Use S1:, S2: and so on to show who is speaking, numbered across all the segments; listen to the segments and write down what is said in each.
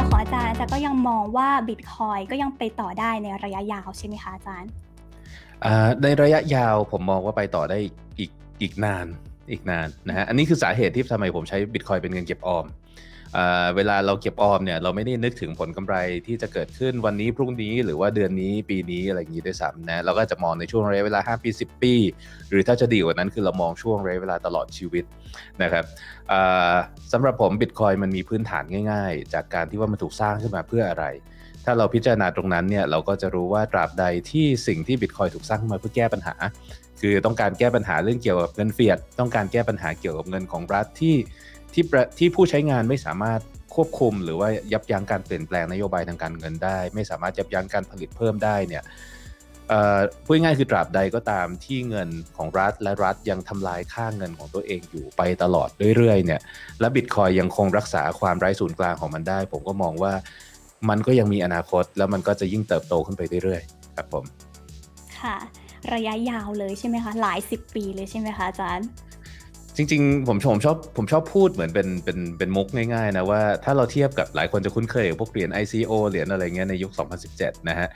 S1: อของอาจารย์อาจารย์ก็ยังมองว่าบิตคอยก็ยังไปต่อได้ในระยะยาวใช่ไหมคะอาจารย์
S2: ในระยะยาวผมมองว่าไปต่อได้อีกอีกนานอีกนานนะฮะอันนี้คือสาเหตุที่ทำไมผมใช้บิตคอยเป็นเงินเก็บออม เวลาเราเก็บออมเนี่ยเราไม่ได้นึกถึงผลกำไรที่จะเกิดขึ้นวันนี้พรุ่งนี้หรือว่าเดือนนี้ปีนี้อะไรอย่างนี้ด้วยซ้ำนะเราก็จะมองในช่วงระยะเวลา 5 ปี 10 ปี หรือถ้าจะดีกว่านั้นคือเรามองช่วงระยะเวลาตลอดชีวิตนะครับสำหรับผมบิตคอยมันมีพื้นฐานง่าย ๆ จากการที่ว่ามันถูกสร้างขึ้นมาเพื่ออะไร ถ้าเราพิจารณาตรงนั้นเนี่ยเราก็จะรู้ว่าตราบใดที่สิ่งที่บิตคอยถูกสร้างมาเพื่อแก้ปัญหา คือต้องการแก้ปัญหาเรื่องเกี่ยวกับเงินเฟียด ต้องการแก้ปัญหาเกี่ยวกับเงินของรัฐที่ ที่ที่ผู้ใช้งานไม่สามารถควบคุม หรือว่ายับยั้งการเปลี่ยนแปลงนโยบายทางการเงินได้ ไม่สามารถยับยั้งการผลิตเพิ่มได้เนี่ยเอ่อพูดง่ายคือตราบใดก็ตามที่เงินของรัฐและรัฐยังทำลายค่าเงินของตัวเองอยู่ไปตลอดเรื่อยๆเนี่ยและบิตคอยยังคงรักษาความไร้ศูนย์กลางของมันได้ ผมก็มองว่ามันก็ยังมีอนาคตแล้วมันก็จะยิ่งเติบโตขึ้นไปเรื่อยๆครับผม
S1: ค่ะ ระยะยาวเลยใช่ไหมคะ หลายสิบปีเลยใช่ไหมคะอาจารย์
S2: จริงๆ ผมผมชอบผมชอบพูดเหมือนเป็นเป็นเป็นมุกง่ายๆนะว่าถ้าเราเทียบกับหลายคนจะคุ้นเคยกับพวกเหรียญ ICO เหรียญอะไรเงี้ยในยุค 2017 นะฮะ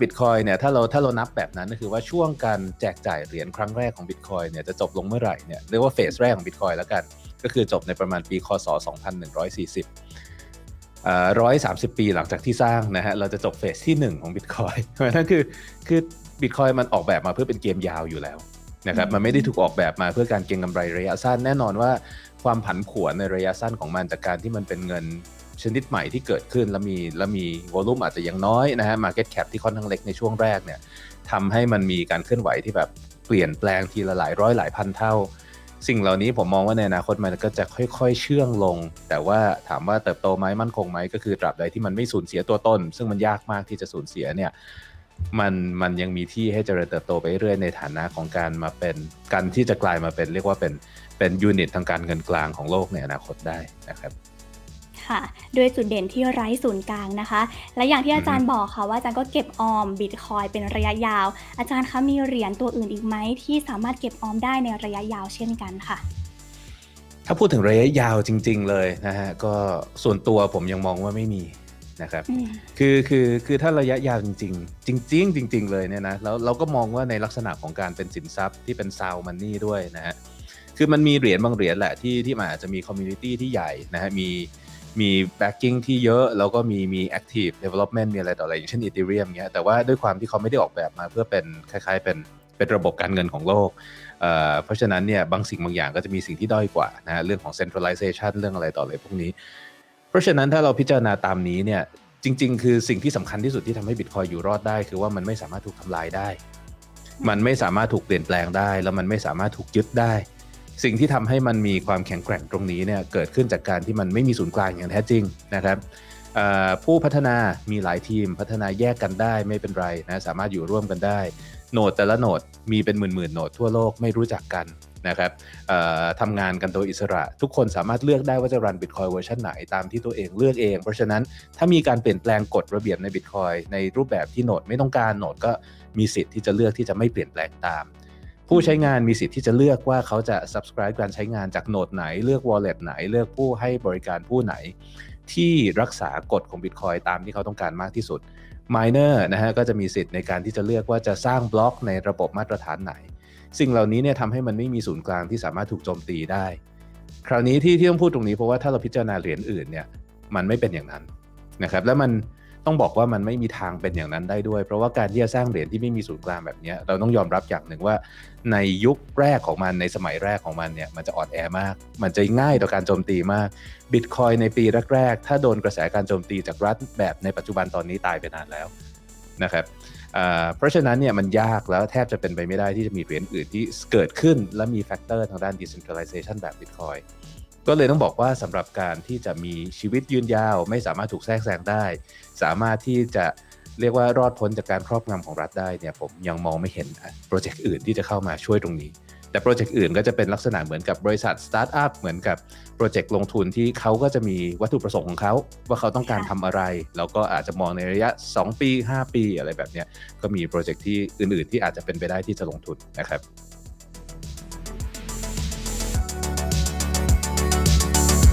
S2: บิตคอยเนี่ยถ้าเราถ้าเรานับแบบนั้นก็คือว่าช่วงการแจกจ่ายเหรียญครั้งแรกของบิตคอยเนี่ยจะจบลงเมื่อไหร่เนี่ยเรียกว่าเฟสแรกของบิตคอยแล้วกัน ก็คือจบในประมาณปีคศ 2140ร้อยสามสิบปีหลังจากที่สร้างนะฮะเราจะจบเฟสที่ 1 ของบิตคอยเพราะฉะนั้นคือคือบิตคอยมันออกแบบมาเพื่อเป็นเกมยาวอยู่แล้ว นะครับมันไม่ได้ถูกออกแบบมาเพื่อการเก็งกำไรระยะสั้นแน่นอนว่าความผันผวนในระยะสั้นของมันจากการที่มันเป็นเงินชนิดใหม่ที่เกิดขึ้น แล้วมีแล้วมีวอลุ่มอาจจะยังน้อยนะฮะมาร์เก็ตแคปที่ค่อนข้างเล็กในช่วงแรกเนี่ยทำให้มันมีการเคลื่อนไหวที่แบบเปลี่ยนแปลงทีละหลายร้อยหลายพันเท่า สิ่งเหล่านี้ผมมองว่าในอนาคตมันก็จะค่อยๆ เชื่องลง แต่ว่าถามว่าเติบโตไหมมั่นคงไหมก็คือตราบใดที่มันไม่สูญเสียตัวตน ซึ่งมันยากมากที่จะสูญเสียเนี่ย มันมันยังมีที่ให้เจริญเติบโตไปเรื่อยในฐานะของการมาเป็นการที่จะกลายมาเป็นเรียกว่าเป็นเป็นยูนิตทางการเงินกลางของโลกในอนาคตได้นะครับ
S1: ค่ะด้วยจุดเด่นที่ไร้ศูนย์กลางนะคะ และอย่างที่อาจารย์บอกค่ะว่าอาจารย์ก็เก็บออมบิตคอยเป็นระยะยาว อาจารย์คะมีเหรียญตัวอื่นอีกไหมที่สามารถเก็บออมได้ในระยะยาวเช่นกันค่ะ
S2: ถ้าพูดถึงระยะยาวจริง ๆ เลยนะฮะก็ส่วนตัวผมยังมองว่าไม่มี นะครับ
S1: อืม
S2: คือคือคือถ้าระยะยาวจริง ๆ จริง ๆ จริง ๆ เลยเนี่ยนะแล้วเราก็มองว่าในลักษณะของการเป็นสินทรัพย์ที่เป็นซาวมันนี่ด้วยนะฮะคือมันมีเหรียญบางเหรียญแหละที่ที่มันอาจจะมีคอมมูนิตี้ที่ใหญ่นะฮะมีมี backing ที่เยอะแล้วก็มีมี active development มีอะไรต่ออะไรอย่างเช่น Ethereum เงี้ยแต่ว่าด้วยความที่เขาไม่ได้ออกแบบมาเพื่อเป็นคล้าย ๆ เป็นเป็นระบบการเงินของโลกเอ่อเพราะฉะนั้นเนี่ยบางสิ่งบางอย่างก็จะมีสิ่งที่ด้อยกว่านะฮะเรื่องของ centralization เรื่องอะไรต่ออะไรพวกนี้ เพราะฉะนั้นถ้าเราพิจารณาตามนี้เนี่ยจริง ๆ คือสิ่งที่สำคัญที่สุดที่ทำให้บิตคอยอยู่รอดได้ คือว่ามันไม่สามารถถูกทำลายได้ มันไม่สามารถถูกเปลี่ยนแปลงได้ แล้วมันไม่สามารถถูกยึดได้ สิ่งที่ทำให้มันมีความแข็งแกร่งตรงนี้เนี่ยเกิดขึ้นจากการที่มันไม่มีศูนย์กลางอย่างแท้จริงนะครับผู้พัฒนามีหลายทีมพัฒนาแยกกันได้ไม่เป็นไรนะสามารถอยู่ร่วมกันได้ โหนดแต่ละโหนดมีเป็นหมื่นๆโหนดทั่วโลกไม่รู้จักกัน นะครับทำงานกันโดยอิสระ ทุกคนสามารถเลือกได้ว่าจะรัน Bitcoin เวอร์ชันไหนตามที่ตัวเองเลือกเอง เพราะฉะนั้นถ้ามีการเปลี่ยนแปลงกฎระเบียบใน Bitcoin ในรูปแบบที่โหนดไม่ต้องการโหนดก็มีสิทธิ์ที่จะเลือกที่จะไม่เปลี่ยนแปลงตาม ผู้ใช้งานมีสิทธิ์ที่จะเลือกว่าเขาจะ subscribe การใช้งานจากโหนดไหนเลือก wallet ไหนเลือกผู้ให้บริการผู้ไหน ที่รักษากฎของ Bitcoin ตามที่เขาต้องการมากที่สุด Miner นะฮะก็จะมีสิทธิ์ในการที่จะเลือกว่าจะสร้างบล็อกในระบบมาตรฐานไหน สิ่งเหล่านี้เนี่ยทำให้มันไม่มีศูนย์กลางที่สามารถถูกโจมตีได้ คราวนี้ที่ที่ต้องพูดตรงนี้เพราะว่าถ้าเราพิจารณาเหรียญอื่นเนี่ยมันไม่เป็นอย่างนั้นนะครับแล้วมันต้องบอกว่ามันไม่มีทางเป็นอย่างนั้นได้ด้วย เพราะว่าการที่จะสร้างเหรียญที่ไม่มีศูนย์กลางแบบนี้เราต้องยอมรับอย่างหนึ่งว่า ในยุคแรกของมันในสมัยแรกของมันเนี่ยมันจะอ่อนแอมาก มันจะง่ายต่อการโจมตีมากบิตคอยในปีแรกๆ ถ้าโดนกระแสการโจมตีจากรัฐแบบในปัจจุบันตอนนี้ตายไปนานแล้วนะครับ เพราะฉะนั้นเนี่ยมันยากแล้วแทบจะเป็นไปไม่ได้ที่จะมีเหรียญอื่นที่เกิดขึ้น และมีแฟกเตอร์ทางด้าน decentralization แบบ Bitcoin ก็เลยต้องบอกว่าสำหรับการที่จะมีชีวิตยืนยาว ไม่สามารถถูกแทรกแซงได้ สามารถที่จะเรียกว่ารอดพ้นจากการครอบงำของรัฐได้เนี่ยผมยังมองไม่เห็นโปรเจกต์อื่นที่จะเข้ามาช่วยตรงนี้ แต่โปรเจกต์อื่นก็จะเป็นลักษณะเหมือนกับบริษัทสตาร์ทอัพเหมือนกับโปรเจกต์ลงทุนที่เขาก็จะมีวัตถุประสงค์ของเขาว่าเขาต้องการทำอะไร แล้วก็อาจจะมองในระยะ 2 ปี 5 ปีอะไรแบบเนี้ยก็มีโปรเจกต์ที่อื่น ๆ ที่อาจจะเป็นไปได้ที่จะลงทุนนะครับ